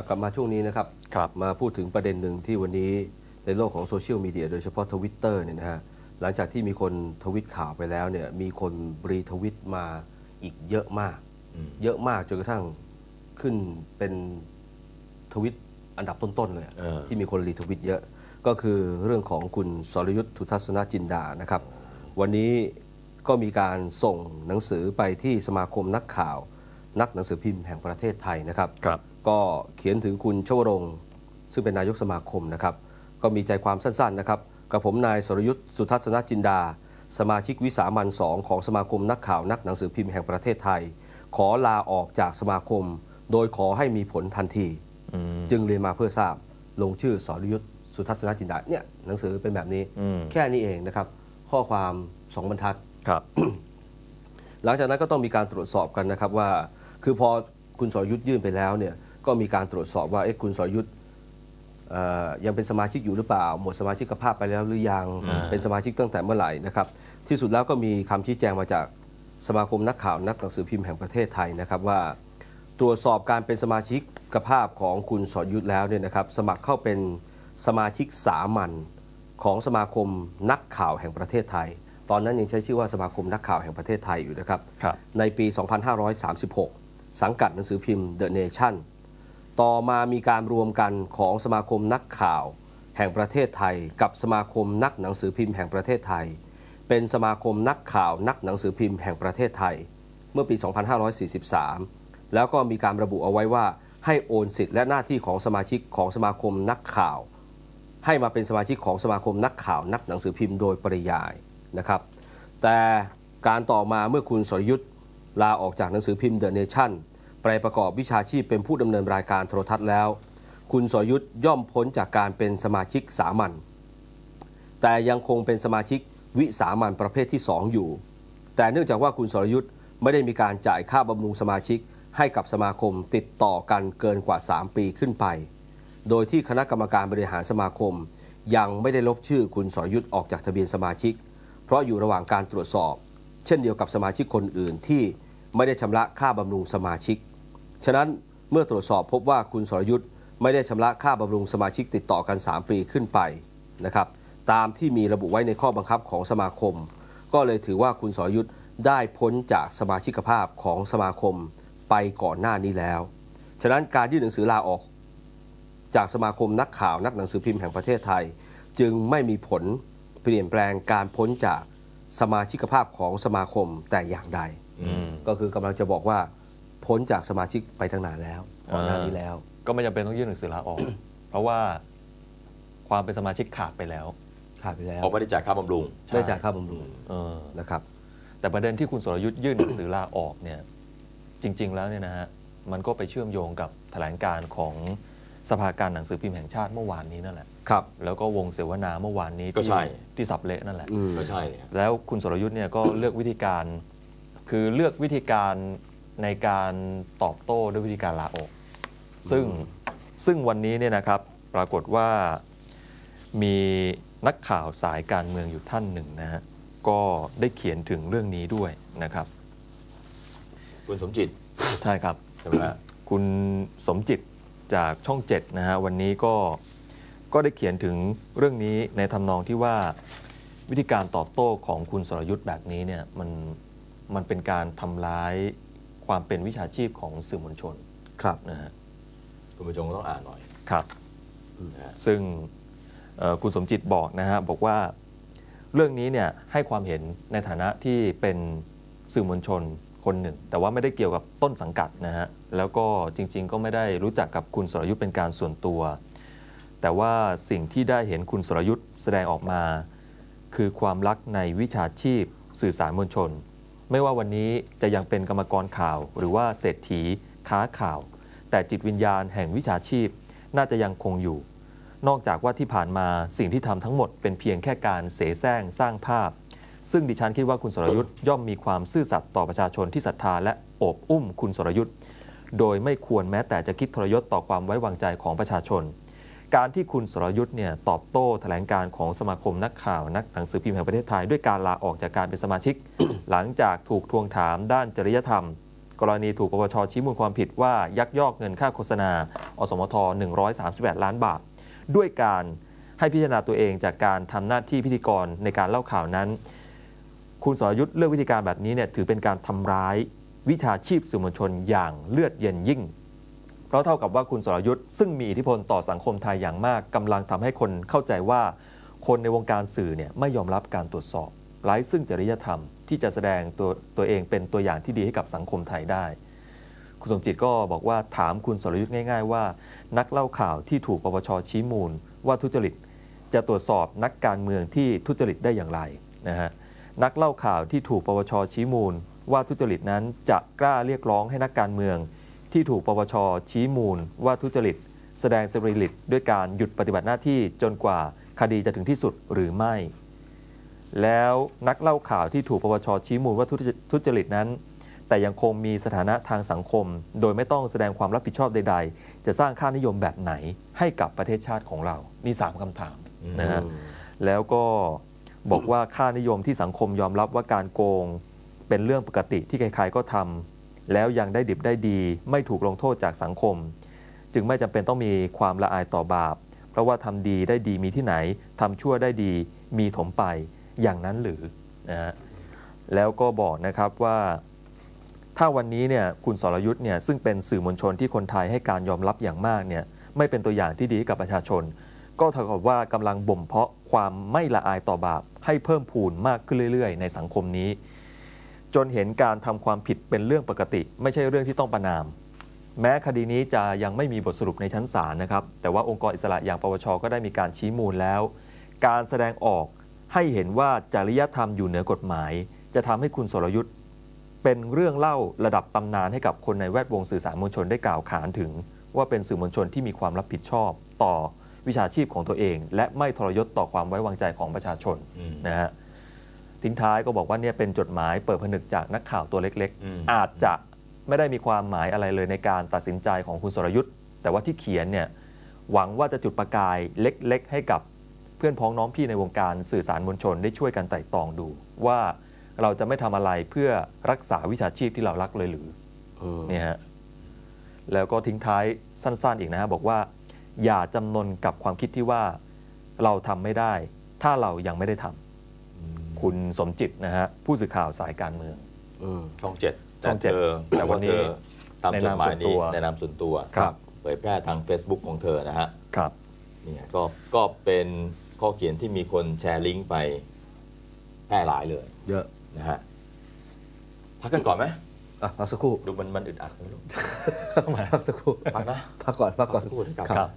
อะกลับมาช่วงนี้นะครับครับ มาพูดถึงประเด็นหนึ่งที่วันนี้ในโลกของโซเชียลมีเดียโดยเฉพาะทวิตเตอร์เนี่ยนะฮะหลังจากที่มีคนทวิตข่าวไปแล้วเนี่ยมีคนรีทวิตมาอีกเยอะมาก เยอะมากจนกระทั่งขึ้นเป็นทวิตอันดับต้นๆเลยอะเออ ที่มีคนรีทวิตเยอะ ก็คือเรื่องของคุณสรยุทธ์ทุทัศนจินดานะครับ วันนี้ก็มีการส่งหนังสือไปที่สมาคมนักข่าว นักหนังสือพิมพ์แห่งประเทศไทยนะครับครับ ก็เขียนถึงคุณชวรงค์ซึ่งเป็นนายกสมาคมนะครับ ก็มีใจความสั้นๆนะครับกับผมนายสรยุทธ์สุทัศนจินดา สมาชิกวิสามันสองของสมาคมนักข่าวนักหนังสือพิมพ์แห่งประเทศไทย ขอลาออกจากสมาคม โดยขอให้มีผลทันทีอืมจึงเรียนมาเพื่อทราบลงชื่อสรยุทธ์สุทัศนจินดาเนี่ยหนังสือเป็นแบบนี้อืมแค่นี้เองนะครับ ข้อความสองบรรทัดครับ หลังจากนั้นก็ต้องมีการตรวจสอบกันนะครับว่า คือพอคุณสรยุทธ์ยื่นไปแล้วเนี่ยก็มีการตรวจสอบว่าเอ๊ะคุณสรยุทธ์เอ่อยังเป็นสมาชิกอยู่หรือเปล่า หมดสมาชิกภาพไปแล้วหรือยังอ่าเป็นสมาชิกตั้งแต่เมื่อไหร่นะครับ ที่สุดแล้วก็มีคำชี้แจงมาจากสมาคมนักข่าวนักหนังสือพิมพ์แห่งประเทศไทยนะครับว่า ตรวจสอบการเป็นสมาชิกภาพของคุณสรยุทธ์แล้วเนี่ยนะครับ สมัครเข้าเป็นสมาชิกสามัญของสมาคมนักข่าวแห่งประเทศไทย ตอนนั้นยังใช้ชื่อว่าสมาคมนักข่าวแห่งประเทศไทยอยู่นะครับครับในปี 2536 สังกัดหนังสือพิมพ์ The Nation ต่อมามีการรวมกันของสมาคมนักข่าว แห่งประเทศไทย กับสมาคมนักหนังสือพิมพ์แห่งประเทศไทย เป็นสมาคมนักข่าวนักหนังสือพิมพ์แห่งประเทศไทย เมื่อปี 2543 แล้วก็มีการระบุเอาไว้ว่าให้โอนสิทธิ์และหน้าที่ของสมาชิกของสมาคมนักข่าว ให้มาเป็นสมาชิกของสมาคมนักข่าวนักหนังสือพิมพ์โดยปริยายนะครับ แต่การต่อมาเมื่อคุณสรยุทธ์ลาออกจากหนังสือพิมพ์เดอะเนชั่น ไปประกอบวิชาชีพเป็นผู้ดำเนินรายการโทรทัศน์แล้ว คุณสรยุทธย่อมพ้นจากการเป็นสมาชิกสามัญแต่ยังคงเป็นสมาชิกวิสามัญประเภทที่ 2 อยู่ แต่เนื่องจากว่าคุณสรยุทธ์ไม่ได้มีการจ่ายค่าบำรุงสมาชิกให้กับสมาคมติดต่อกันเกินกว่า 3 ปีขึ้นไป โดยที่คณะกรรมการบริหารสมาคม ยังไม่ได้ลบชื่อคุณสรยุทธ์ออกจากทะเบียนสมาชิก เพราะอยู่ระหว่างการตรวจสอบ เช่นเดียวกับสมาชิกคนอื่นที่ไม่ได้ชำระค่าบำรุงสมาชิก ฉะนั้นเมื่อตรวจสอบพบว่าคุณสรยุทธ์ไม่ได้ชำระค่าบำรุงสมาชิกติดต่อกัน 3 ปีขึ้นไปนะครับตามที่มีระบุไว้ในข้อบังคับของสมาคม ก็เลยถือว่าคุณสรยุทธ์ได้พ้นจากสมาชิกภาพของสมาคมไปก่อนหน้านี้แล้ว ฉะนั้นการยื่นหนังสือลาออก จากสมาคมนักข่าวนักหนังสือพิมพ์แห่งประเทศไทย จึงไม่มีผลเปลี่ยนแปลงการพ้นจากสมาชิกภาพของสมาคมแต่อย่างใดอืมก็คือกำลังจะบอกว่า พ้นจากสมาชิกไปตั้งนานแล้วก่อนหน้านี้แล้ว ก็ไม่จำเป็นต้องยื่นหนังสือลาออก เพราะว่าความเป็นสมาชิกขาดไปแล้ว ขาดไปแล้วเขาไม่ได้จ่ายค่าบำรุงได้จ่ายค่าบำรุงเออนะครับ แต่ประเด็นที่คุณสรยุทธ์ยื่นหนังสือลาออกเนี่ยจริง ๆ แล้วเนี่ยนะฮะมันก็ไปเชื่อมโยงกับแถลงการของสภาการหนังสือพิมพ์แห่งชาติเมื่อวานนี้นั่นแหละครับ แล้วก็วงเสวนาเมื่อวานนี้ก็ที่ใช่ที่สับเละนั่นแหละอืมก็ใช่เนี่ยแล้วคุณสรยุทธ์เนี่ยก็เลือกวิธีการ คือเลือกวิธีการ ในการตอบโต้ด้วยวิธีการลาออก ซึ่งซึ่งวันนี้เนี่ยนะครับปรากฏว่ามีนักข่าวสายการเมืองอยู่ท่านหนึ่งนะฮะก็ได้เขียนถึงเรื่องนี้ด้วยนะครับ คุณสมจิตใช่ครับใช่ไหมฮะคุณสมจิตจากช่องเจ็ดนะฮะวันนี้ก็ก็ได้เขียนถึงเรื่องนี้ในทำนองที่ว่าวิธีการตอบโต้ของคุณสรยุทธ์แบบนี้เนี่ยมันมันเป็นการทำร้าย ความเป็นวิชาชีพของสื่อมวลชนครับนะฮะคุณผู้ชมก็ต้องอ่านหน่อยครับนะฮะซึ่งเอ่อคุณสมจิตบอกนะฮะบอกว่าเรื่องนี้เนี่ยให้ความเห็นในฐานะที่เป็นสื่อมวลชนคนหนึ่ง แต่ว่าไม่ได้เกี่ยวกับต้นสังกัดนะฮะแล้วก็จริง ๆ ก็ไม่ได้รู้จักกับคุณสรยุทธ์เป็นการส่วนตัว แต่ว่าสิ่งที่ได้เห็นคุณสรยุทธ์แสดงออกมา คือความรักในวิชาชีพสื่อสารมวลชน ไม่ว่าวันนี้จะยังเป็นกรรมกรข่าว หรือว่าเศรษฐี ค้าข่าว แต่จิตวิญญาณแห่งวิชาชีพน่าจะยังคงอยู่ นอกจากว่าที่ผ่านมาสิ่งที่ทำทั้งหมดเป็นเพียงแค่การเสแสร้งสร้างภาพ ซึ่งดิฉันคิดว่าคุณสรยุทธ์ย่อมมีความซื่อสัตย์ต่อประชาชนที่ศรัทธาและโอบอุ้มคุณสรยุทธ์โดยไม่ควรแม้แต่จะคิดทรยศต่อความไว้วางใจของประชาชน การที่คุณสรยุทธ์เนี่ยตอบโต้แถลงการของสมาคมนักข่าวนักหนังสือพิมพ์แห่งประเทศไทย ด้วยการลาออกจากการเป็นสมาชิก หลังจากถูกทวงถามด้านจริยธรรม กรณีถูกปปชชี้มูลความผิดว่ายักยอกเงินค่าโฆษณา อสมท 138 ล้านบาท ด้วยการให้พิจารณาตัวเองจากการทำหน้าที่พิธีกรในการเล่าข่าวนั้น คุณสรยุทธ์เลือกวิธีการแบบนี้เนี่ยถือเป็นการทำร้ายวิชาชีพสื่อมวลชนอย่างเลือดเย็นยิ่ง เพราะเท่ากับว่าคุณสรยุทธ์ซึ่งมีอิทธิพลต่อสังคมไทยอย่างมากกำลังทำให้คนเข้าใจว่า คนในวงการสื่อเนี่ยไม่ยอมรับการตรวจสอบไร้ซึ่งจริยธรรมที่จะแสดงตัวตัวเองเป็นตัวอย่างที่ดีให้กับสังคมไทยได้ คุณสมจิตก็บอกว่าถามคุณสรยุทธ์ง่าย ๆ ว่า นักเล่าข่าวที่ถูกปปชชี้มูล ว่าทุจริต จะตรวจสอบนักการเมืองที่ทุจริตได้อย่างไรนะฮะนักเล่าข่าวที่ถูกปปชชี้มูล ว่าทุจริตนั้นจะกล้าเรียกร้องให้นักการเมือง ที่ถูกปปชชี้มูลว่าทุจริต แสดงสปิริตด้วยการหยุดปฏิบัติหน้าที่จนกว่าคดีจะถึงที่สุดหรือไม่ แล้วนักเล่าข่าวที่ถูกปปชชี้มูลว่าทุจทุจริตนั้น แต่ยังคงมีสถานะทางสังคม โดยไม่ต้องแสดงความรับผิดชอบใด ๆ จะสร้างค่านิยมแบบไหนให้กับประเทศชาติของเรา นี่สามคำถามนะฮะแล้วก็บอกว่าค่านิยมที่สังคมยอมรับว่าการโกง เป็นเรื่องปกติที่ใครๆก็ทำ แล้วยังได้ดิบได้ดี ไม่ถูกลงโทษจากสังคม จึงไม่จำเป็นต้องมีความละอายต่อบาป เพราะว่าทำดีได้ดีมีที่ไหนทำชั่วได้ดีมีถมไปอย่างนั้นหรือนะฮะแล้วก็บอกนะครับว่า ถ้าวันนี้เนี่ยคุณสรยุทธ์เนี่ยซึ่งเป็นสื่อมวลชนที่คนไทยให้การยอมรับอย่างมากเนี่ยไม่เป็นตัวอย่างที่ดีให้กับประชาชน ก็เท่ากับว่ากำลังบ่มเพาะความไม่ละอายต่อบาปให้เพิ่มพูนมากขึ้นเรื่อย ๆ ในสังคมนี้ จนเห็นการทำความผิดเป็นเรื่องปกติ ไม่ใช่เรื่องที่ต้องประนาม แม้คดีนี้จะยังไม่มีบทสรุปในชั้นศาลนะครับ แต่ว่าองค์กรอิสระอย่างปปชก็ได้มีการชี้มูลแล้ว การแสดงออกให้เห็นว่าจริยธรรมอยู่เหนือกฎหมาย จะทำให้คุณสรยุทธ์เป็นเรื่องเล่าระดับตำนานให้กับคนในแวดวงสื่อสารมวลชนได้กล่าวขานถึง ว่าเป็นสื่อมวลชนที่มีความรับผิดชอบ ต่อวิชาชีพของตัวเอง และไม่ทรยศต่อความไว้วางใจของประชาชนนะฮะ ทิ้งท้ายก็บอกว่าเนี่ยเป็นจดหมายเปิดผนึกจากนักข่าวตัวเล็กอืมๆอาจจะไม่ได้มีความหมายอะไรเลยในการตัดสินใจของคุณสรยุทธ์ แต่ว่าที่เขียนเนี่ยหวังว่าจะจุดประกายเล็ก ๆ ให้กับเพื่อนพ้องน้องพี่ในวงการสื่อสารมวลชนได้ช่วยกันไต่ตรองดู ว่าเราจะไม่ทำอะไรเพื่อรักษาวิชาชีพที่เรารักเลยหรืออืมเนี่ยฮะแล้วก็ทิ้งท้ายสั้นๆอีกนะฮะบอกว่า อย่าจำนนกับความคิดที่ว่าเราทำไม่ได้ ถ้าเรายังไม่ได้ทำ คุณสมจิตนะฮะผู้สื่อข่าวสายการเมืองอืมช่องเจ็ดช่องเจ็ดแต่เธอแต่วันนี้เธอตามจดหมายในนามส่วนตันี้วในนามส่วนตัวครับ เผยแพร่ทาง Facebook ของเธอนะฮะครับเนี่ยก็ก็เป็นข้อเขียนที่มีคนแชร์ลิงก์ไปแพร่หลายเลย เยอะนะฮะพักกันก่อนไหมอะพักสักครู่ดูมันมันอึดอัดไม่รู้ พักสักครู่พักนะพักก่อนพักก่อนสักครู่เดี๋ยวกลับ ครับครับ